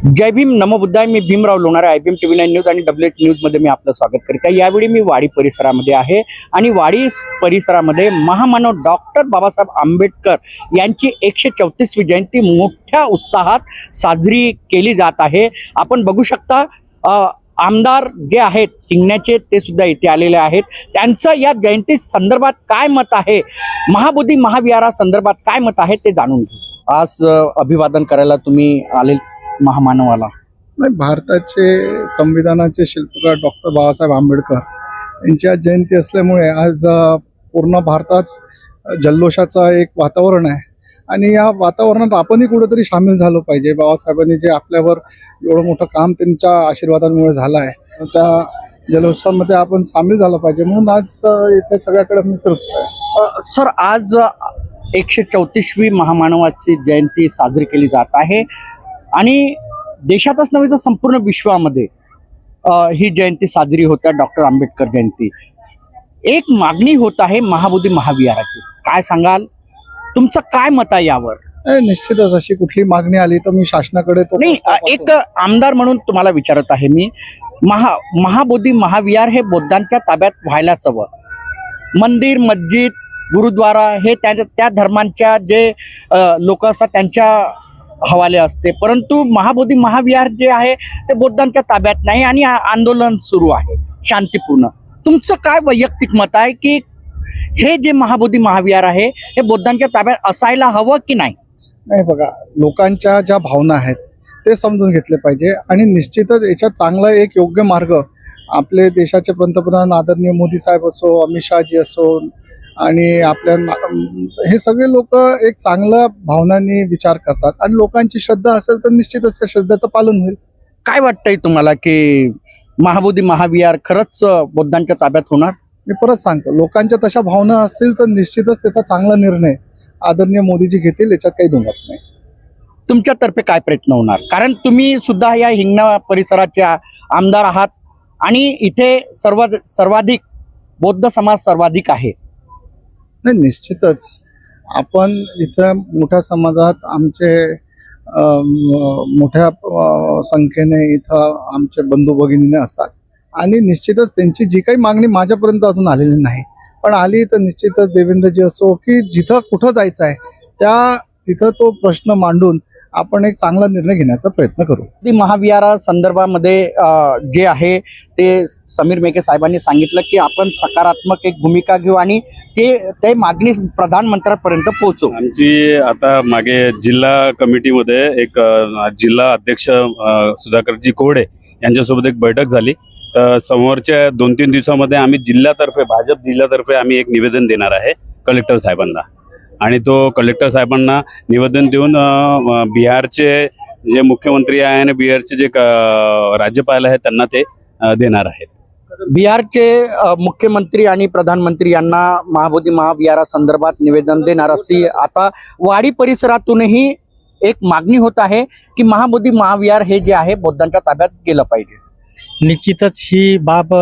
जय भीम नमो बुद्धाय. मी Bhimrao Lonar I B M T V nine news आणि डब्ल्यू एच न्यूजमध्ये मी आपलं स्वागत करत आहे. यावेळी मी वाडी परिसरामध्ये आहे आणि वाडी परिसरामध्ये महामानव डॉक्टर बाबासाहेब आंबेडकर यांची एकशे चौतीसवी जयंती मोठ्या उत्साहात साजरी केली जात आहे. आपण बघू शकता आमदार जे आहेत हिंगण्याचे ते सुद्धा इथे आलेले आहेत. त्यांचं या जयंती संदर्भात काय मत आहे? महाबोधी महाविहारा संदर्भात काय मत आहे ते जाणून घेऊ. आज अभिवादन करायला तुम्ही आले महामानवाला. नाही भारताचे संविधानाचे शिल्पकार डॉक्टर बाबासाहेब आंबेडकर यांची आज जयंती असल्यामुळे आज पूर्ण भारतात जल्लोषाचं एक वातावरण आहे. आणि या वातावरणात आपणही कुठेतरी सामील झालो पाहिजे. बाबासाहेबांनी जे आपल्यावर एवढं मोठं काम त्यांच्या आशीर्वादांमुळे झालं आहे. त्या जल्लोषामध्ये आपण सामील झालं पाहिजे. म्हणून आज इथे सगळ्याकडे मी फिरतोय. अ, सर आज एकशे चौतीसवी महामानवाची जयंती साजरी केली जात आहे. आणि देशातच नव्हे तर संपूर्ण विश्वामध्ये ही जयंती साजरी होत्या डॉक्टर आंबेडकर जयंती. एक मागणी होत आहे महाबोधी महाविहाराची. काय सांगाल? तुमचं काय मत आहे यावर? निश्चितच अशी कुठली मागणी आली तर मी शासनाकडे तो नाही एक आमदार म्हणून तुम्हाला विचारत आहे मी. महा महाबोधी महाविहार हे बौद्धांच्या ताब्यात व्हायलाच हवं. मंदिर मस्जिद गुरुद्वारा हे त्या त्या धर्मांच्या जे लोक असतात त्यांच्या हवाले असते. परंतु महाबोधी महाविहार जे आहे ते बौद्धांच्या ताब्यात नाही आणि आंदोलन सुरू आहे. शांतीपूर्ण. तुमचं काय वैयक्तिक मत आहे की हे जे महाबोधी महाविहार आहे हे बौद्धांच्या ताब्यात असायला हवं की नाही? नाही बघा लोकांच्या ज्या भावना आहेत ते समजून घेतले पाहिजे आणि निश्चितच याच्यात चांगला एक योग्य मार्ग आपले देशाचे पंतप्रधान आदरणीय मोदी साहेब असो अमित शहाजी असो आणि आपल्या हे सगळे लोक एक चांगल्या भावनांनी विचार करतात. आणि लोकांची श्रद्धा असेल तर निश्चितच त्या श्रद्धेचं पालन होईल. काय वाटतंय तुम्हाला की महाबोधी महाविहार खरंच बौद्धांच्या ताब्यात होणार? मी परत सांगतो. लोकांच्या तशा भावना असतील तर निश्चितच त्याचा चांगला निर्णय आदरणीय मोदीजी घेतील. याच्यात काही दुमत नाही. तुमच्यातर्फे काय प्रयत्न होणार? कारण तुम्ही सुद्धा या हिंगणा परिसराचे आ- आमदार आहात आणि इथे सर्व सर्वाधिक बौद्ध समाज सर्वाधिक आहे. नाही निश्चितच. आपण इथं मोठ्या समाजात आमचे मोठ्या संख्येने इथं आमचे बंधू भगिनीने असतात. आणि निश्चितच त्यांची जी काही मागणी माझ्यापर्यंत अजून आलेली नाही. पण आली तर निश्चितच देवेंद्रजी असो की जिथं कुठं जायचं आहे त्या तिथं तो प्रश्न मांडून आपण एक चांगला निर्णय घेण्याचा प्रयत्न करू. ती महाविहारा संदर्भामध्ये जे आहे ते समीर मेके साहेबांनी सांगितलं की आपण सकारात्मक एक भूमिका घेऊ आणि ते ते मागणी प्रधानमंत्र्यांपर्यंत पोहोचवू. आमची आता मागे जिल्हा कमिटीमध्ये एक जिल्हा अध्यक्ष सुधाकरजी कोरडे यांच्यासोबत एक बैठक झाली. तर समोरच्या दोन तीन दिवसामध्ये आम्ही जिल्ह्यातर्फे भाजप जिल्ह्यातर्फे आम्ही एक निवेदन देणार आहे कलेक्टर साहेबांना. आणि तो कलेक्टर साहेबांना निवेदन देऊन बिहारचे जे मुख्यमंत्री आहे आणि बिहारचे जे क- राज्यपाल आहेत त्यांना ते देणार आहेत. बिहारचे मुख्यमंत्री आणि प्रधानमंत्री यांना महाबोधी महाविहारा संदर्भात निवेदन देणार अशी आता वाडी परिसरातूनही एक मागणी होत आहे की महाबोधी महाविहार हे जे आहे बौद्धांच्या ताब्यात गेलं पाहिजे. निश्चितच ही बाब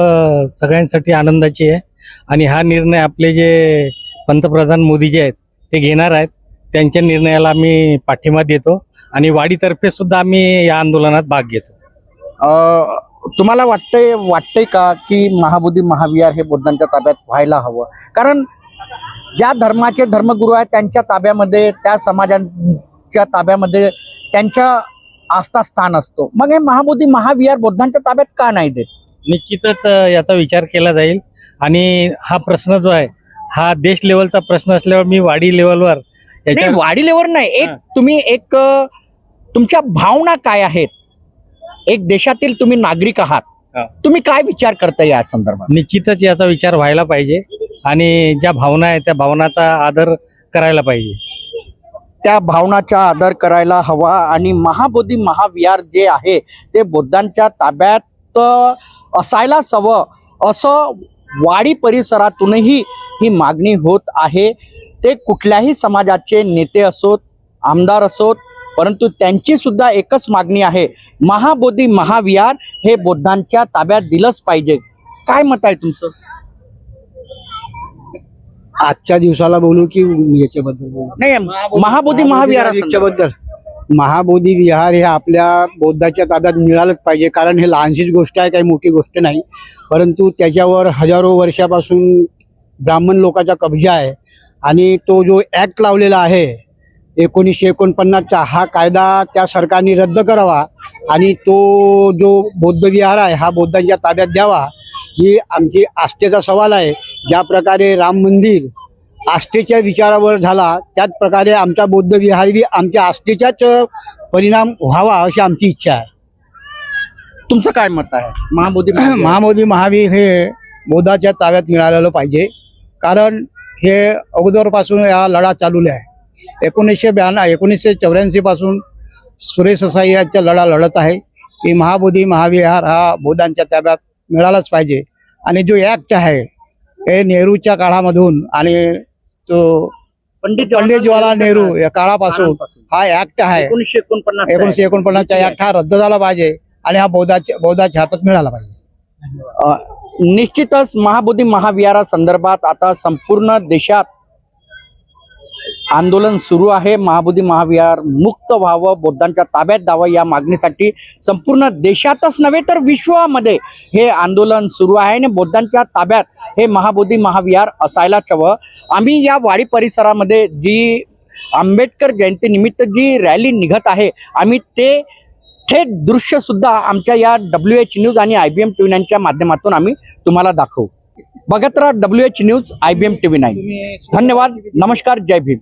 सगळ्यांसाठी आनंदाची आहे. आणि हा निर्णय आपले जे पंतप्रधान मोदी जे आहेत ते घेणार आहेत. त्यांच्या निर्णयाला आम्ही पाठिंबा देतो आणि वाडीतर्फे सुद्धा आम्ही या आंदोलनात भाग घेतो. तुम्हाला वाटतंय वाटतंय का की महाबोधी महाविहार हे बौद्धांच्या ताब्यात व्हायला हवं? कारण ज्या धर्माचे धर्मगुरू आहेत त्यांच्या ताब्यामध्ये त्या समाजांच्या ताब्यामध्ये त्यांच्या आस्था स्थान असतो. मग हे महाबोधी महाविहार बौद्धांच्या ताब्यात का नाही देत? निश्चितच याचा विचार केला जाईल. आणि हा प्रश्न जो आहे हा देश लेवलचा प्रश्न असल्यावर मी वाडी लेवलवर नाही वाढी लेवर नाही एक हा. तुम्ही एक अ, तुमच्या भावना काय आहेत एक देशातील तुम्ही नागरिक आहात. तुम्ही काय विचार करता या संदर्भात निश्चितच याचा विचार व्हायला पाहिजे आणि ज्या भावना आहेत त्या भावनाचा आदर करायला पाहिजे त्या भावनाचा आदर करायला हवा आणि महाबोधी महाविहार जे आहे ते बुद्धांच्या ताब्यात अ, असायलाच हवं असं वाडी परिसरातूनही ही मागणी होत आहे. ते कुठल्याही समाजाचे नेते असोत आमदार असोत परंतु त्यांची सुद्धा एकच मागणी आहे. महाबोधी महाविहार हे बुद्धांच्या ताब्यात दिलंच पाहिजे. काय मत आहे तुमचं? आजच्या दिवसाला बोलू की याच्याबद्दल बोलू? नाही महाबोधी महाविहार याच्याबद्दल. महाबोधी विहार हे आपल्या बौद्धाच्या ताब्यात मिळालंच पाहिजे. कारण हे लहानशीच गोष्ट आहे काही मोठी गोष्ट नाही. परंतु त्याच्यावर हजारो वर्षापासून ब्राह्मण लोकाचा कब्जा आहे. आणि तो जो ॲक्ट लावलेला आहे एकोणीसशे एकोणपन्नासचा हा कायदा त्या सरकारने रद्द करावा आणि तो जो बौद्ध विहार आहे हा बौद्धांच्या ताब्यात द्यावा ही आमची आस्थेचा सवाल आहे. ज्या प्रकारे राम मंदिर आस्थेच्या विचारावर झाला त्याच प्रकारे आमचा बौद्ध विहारही आमच्या आस्थेच्याच परिणाम व्हावा अशी आमची इच्छा आहे. तुमचं काय मत आहे? महाबोधी. महामोदी महावीर हे बौद्धाच्या ताब्यात मिळालेलं पाहिजे. कारण हे अगोदरपासून हा लढा चालू आहे. एकोणीसशे ब्याण्णव एकोणीसशे चौऱ्याऐंशी पासून सुरेश असाई यांचा लढा लढत आहे. की महाबोधी महाविहार हा बौद्धांच्या ताब्यात मिळालाच पाहिजे. आणि जो ॲक्ट आहे हे नेहरूच्या काळामधून आणि तो पंडित पंडित जवाहरलाल नेहरू या काळापासून. हा ॲक्ट आहे. एकोणीसशे एकोणपन्नास एकोणीसशे एकोणपन्नासचा ॲक्ट हा रद्द झाला पाहिजे आणि हा बौद्धाच्या बौद्धाच्या हातात मिळाला पाहिजे. निश्चितच महाबोधी महाविहारा संदर्भात आता संपूर्ण देशात आंदोलन सुरू आहे. महाबोधी महाविहार मुक्त व्हावं. बौद्धांच्या ताब्यात द्यावं या मागणीसाठी संपूर्ण देशातच नव्हे तर विश्वामध्ये हे आंदोलन सुरू आहे आणि बौद्धांच्या ताब्यात हे महाबोधी महाविहार असायलाच हवं. आम्ही या वाडी परिसरामध्ये जी आंबेडकर जयंतीनिमित्त जी रॅली निघत आहे आम्ही ते थेट दृश्यसुद्धा आमच्या या डब्ल्यू एच न्यूज आणि I B M T V माध्यमातून आम्ही तुम्हाला दाखवू. बघत राहा W H news I B M T V nine. धन्यवाद. नमस्कार. जय भीम.